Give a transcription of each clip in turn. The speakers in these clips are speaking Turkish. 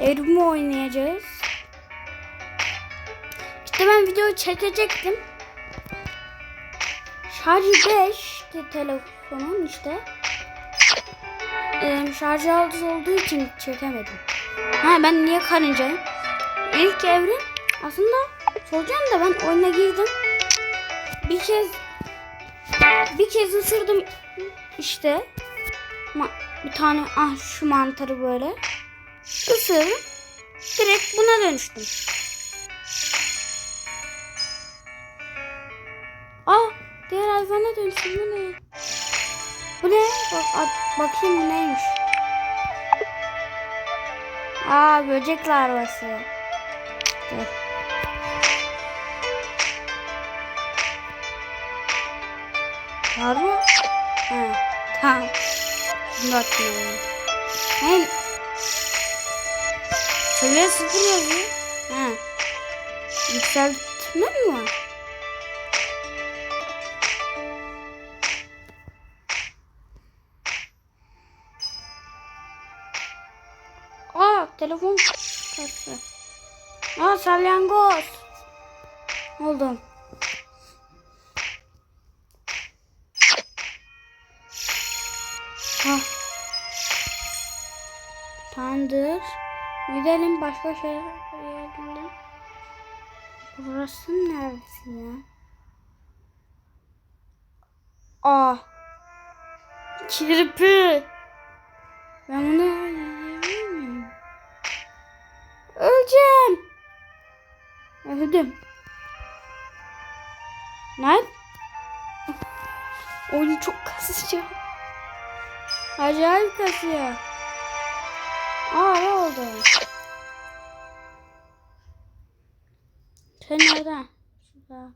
Evrimi oynayacağız. İşte ben video çekecektim. Şarjı 5 de telefonun işte. Ee, şarjı az olduğu için çekemedim. Ha ben niye karıncayım? İlk evrim aslında soracağım da ben oyuna girdim. Bir kez bir kez ısırdım işte. Ma- bir tane ah şu mantarı böyle. Isırdım. Direkt buna dönüştüm. Aa diğer hayvana dönüştüm bu ne? Bu ne? Bak, at- bakayım bu neymiş. Aa böcek larvası. Dur. Larva? Ha, tamam. Şimdi bakıyorum. Hem seviye sıfır yazıyor. Ha. Yükseltme mi var? Aa telefon kası. Aa salyangoz. Oldum. Ha. Tandır. Gidelim başka şeyler yerine. Burası neresi ya? Aa. Kirpi. Ben bunu yiyebilir miyim? Öleceğim. Öldüm. Lan. Oyun çok kasıyor. Acayip kasıyor. Aa ne oldu? Sen nerede? Şurada.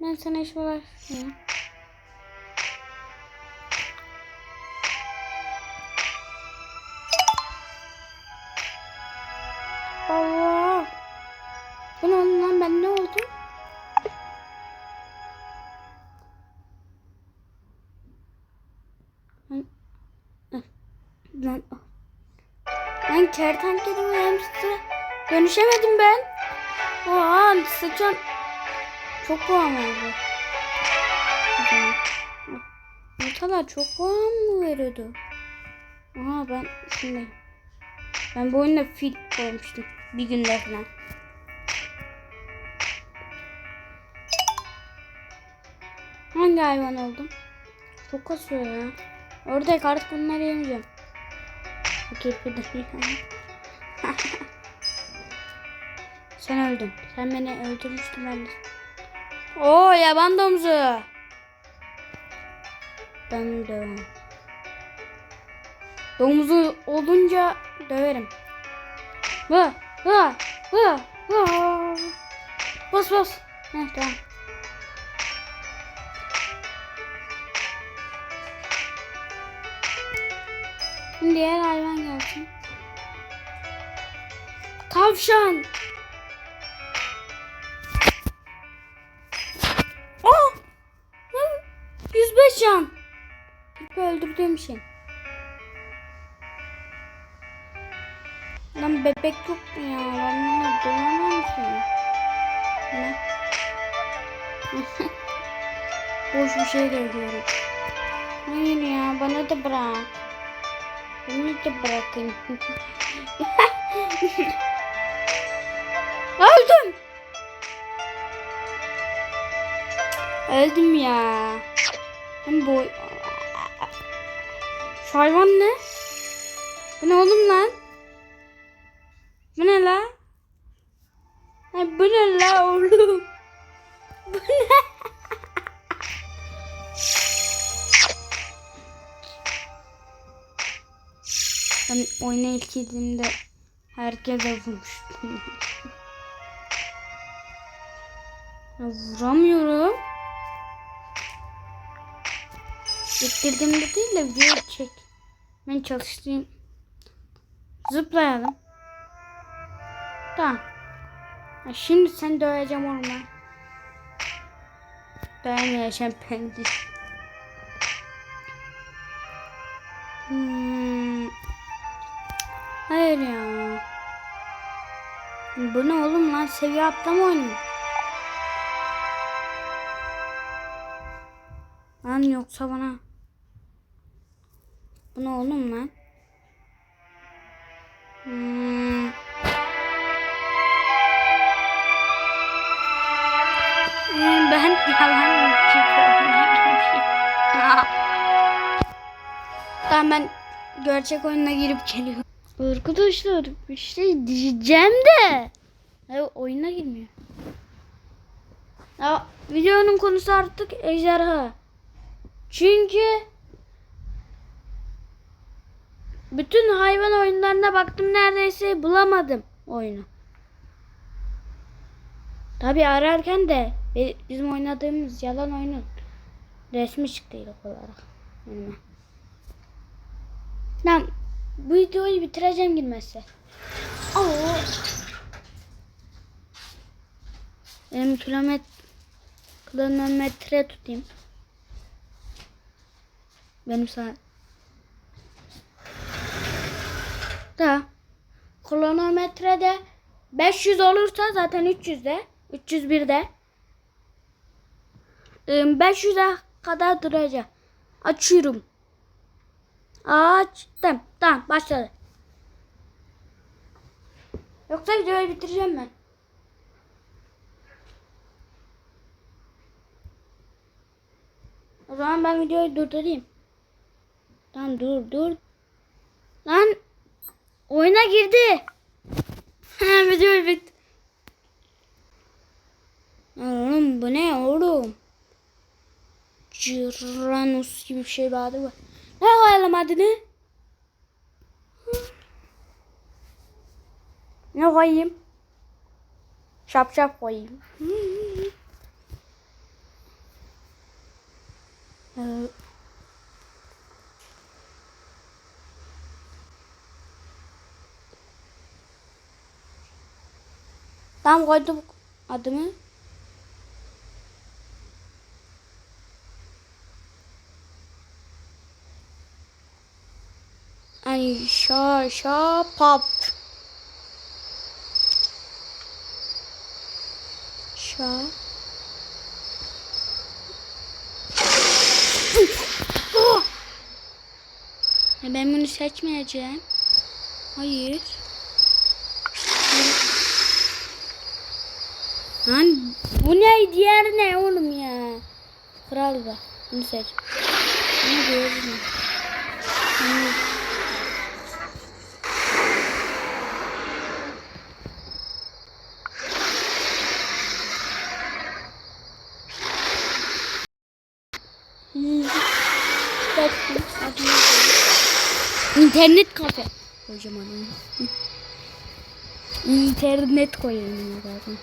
Ben sana iş ulaştım. Kertenkele ve hamster'a dönüşemedim ben. Oha sıçan çok puan verdi. Yumurtalar çok puan mı veriyordu? Aha ben şimdi ben bu oyunda fil olmuştum bir günde falan. Hangi hayvan oldum? Çok kasıyor ya. Orada artık bunları yemeyeceğim. Kirpi de Sen öldün. Sen beni öldürmüştün ben de. Oo yaban domuzu. Ben de. Domuzu olunca döverim. Vah vah vah vah. Bas bas. Heh tamam. Diğer hayvan gelsin. Tavşan. Oh! Hı, 105 can. İlk öldürdüğüm şey. Lan bebek yok mu ya? Ben bununla dövemem ki. Ne? Boş bir şey görüyorum. Hayır ya bana da bırak. Beni de bırakın. Öldüm. Öldüm ya. Hem boy... Şu hayvan ne? Bu ne oğlum lan? Bu ne la? Ay bu ne la oğlum? Bu ne? Ben oyuna ilk girdiğimde herkese vurmuştum. Ya vuramıyorum. Bitirdiğimde değil de video çek. Ben çalıştığım. Zıplayalım. Tamam. Şimdi sen döveceğim orman. Dayanmayacağım ben de. Hmm. Hayır ya. Bu ne oğlum lan seviye atlama oyunu. Lan yoksa bana. Bu ne oğlum lan? Hmm. Hmm, Ben yalan Tamam ben gerçek oyuna girip geliyorum. Arkadaşlar bir şey diyeceğim de. Ya, oyuna girmiyor. Ya, videonun konusu artık ejderha. Çünkü bütün hayvan oyunlarına baktım neredeyse bulamadım oyunu. Tabi ararken de bi- bizim oynadığımız yalan oyunun resmi çıktı ilk olarak. Tamam bu videoyu bitireceğim girmezse. Oo. Benim kilometre kilometre tutayım. Benim saat. Da kronometrede 500 olursa zaten 300'de 301'de 500'e kadar duracak. Açıyorum. Açtım. Tamam başladı. Yoksa videoyu bitireceğim ben. O zaman ben videoyu durdurayım. Tamam dur dur. Lan oyuna girdi. Video bit. Oğlum bu ne oğlum? Ciranus gibi bir şey bir adı Ne koyalım adını? Ne koyayım? Şap şap koyayım. Ee, Tamam koydum adımı. Ay şa şa pap. Şa. Ben bunu seçmeyeceğim. Hayır. Lan bu ne diğer ne oğlum ya? Kral da. Bunu seç. Ne diyor bunu? Bunu- Hmm. İnternet kafe. Hı. İnternet koyayım zaten.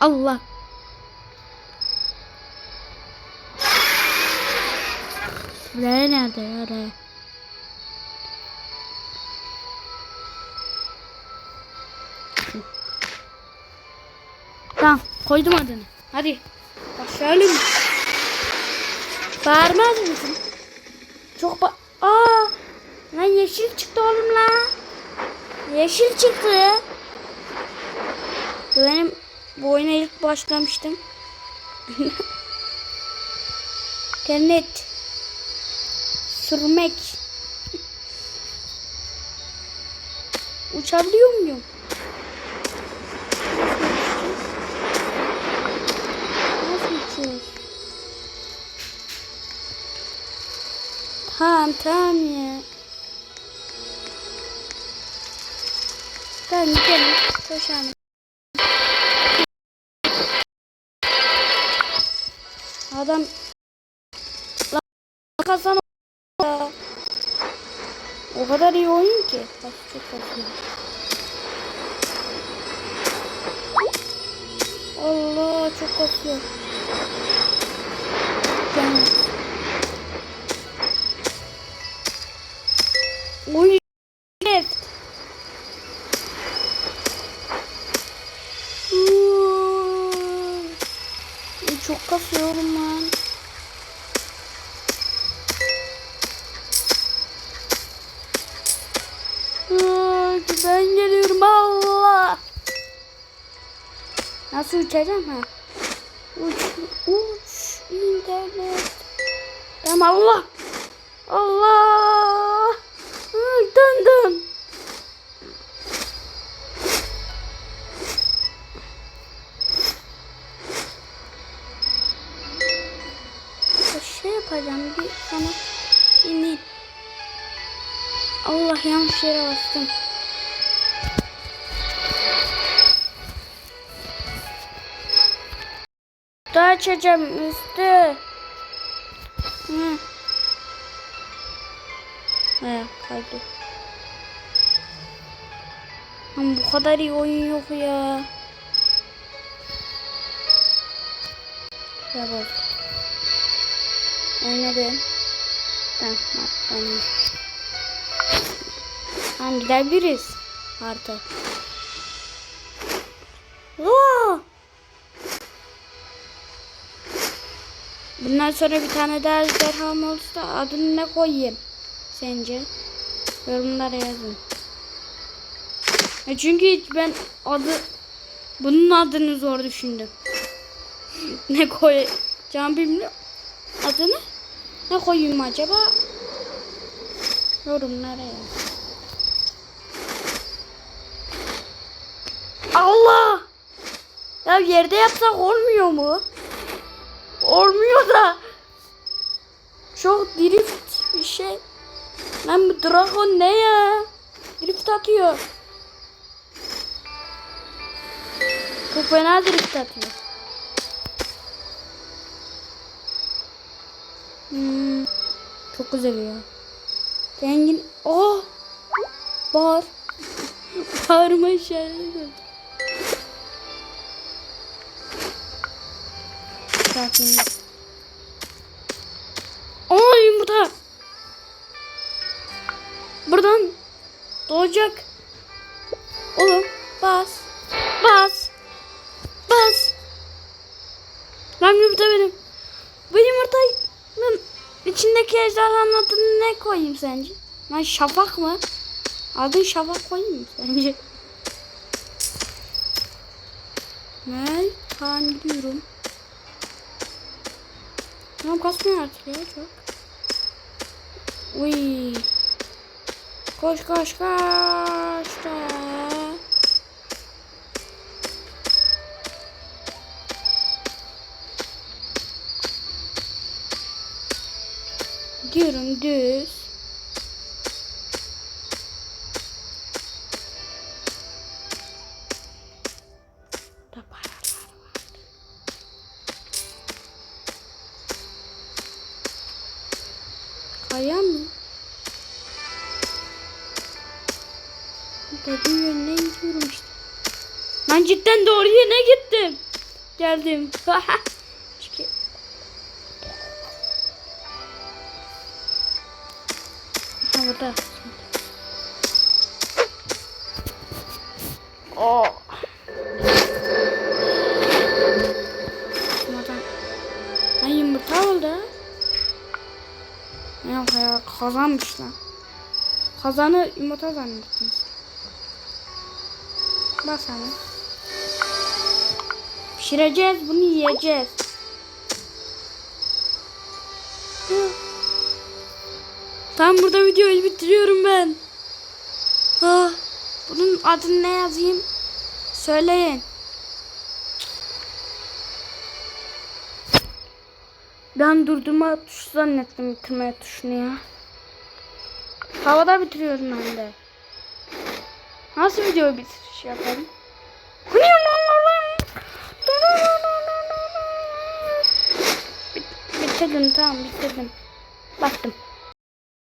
Allah. Buraya nerede ya? Oraya. Tamam koydum adını. Hadi başlayalım. Bağırmaz mısın? Çok ba... Aa! Lan yeşil çıktı oğlum lan. Yeşil çıktı. Benim bu oyuna ilk başlamıştım. Cennet. Sürmek. Uçabiliyor muyum? Tamam tamam ya. Tamam gidelim. Koşalım. Adam Lan kazan o kadar iyi oyun ki. Bak çok kasıyor. Allah çok kasıyor. Ben... Oy. Uuu. Çok kasıyorum. Ay, Ben geliyorum Allah. Nasıl uçacağım ha? Uç, uç, internet. Tamam Allah. Allah. Döndüm. Şey yapacağım bir sana ineyim. Allah yanlış yere bastım. Daha açacağım üstü. Hı. He kaydı. Ama bu kadar iyi oyun yok ya. Ya bak. Oynadım. Tamam, tamam. Tamam gidebiliriz. Artık. Oo! Bundan sonra bir tane daha ejderham olursa adını ne koyayım? Sence? Yorumlara yazın. E çünkü ben adı bunun adını zor düşündüm. ne koyacağım bilmiyorum. Adını ne koyayım acaba? Yorumlara yaz. Allah! Ya yerde yapsak olmuyor mu? Olmuyor da. Çok drift bir şey. Lan bu dragon ne ya? Drift atıyor. Çok fena drift atıyor. Hmm, çok güzel ya. Zengin. Oh! Bağır. Bağırma işareti. Sakin. Aa yumurta. Buradan doğacak. Ejderhanın adını ne koyayım sence? Lan şafak mı? Adını şafak koyayım mı sence? Ben kan diyorum. Tamam kasmıyor artık ya çok. Uy. Koş koş koş da. Diyorum düz. Kaya mı? Dediğim yönüne gidiyorum işte. Ben cidden doğru yerine gittim. Geldim. kazanmış lan. Kazanı yumurta zannettim. Bas hani. Pişireceğiz bunu yiyeceğiz. Tam burada videoyu bitiriyorum ben. Ah, bunun adını ne yazayım? Söyleyin. Ben durdurma tuşu zannettim bitirme tuşunu ya. Havada bitiriyorum ben de. Nasıl video bitiriş yapalım? Bit bitirdim tamam bitirdim. Baktım.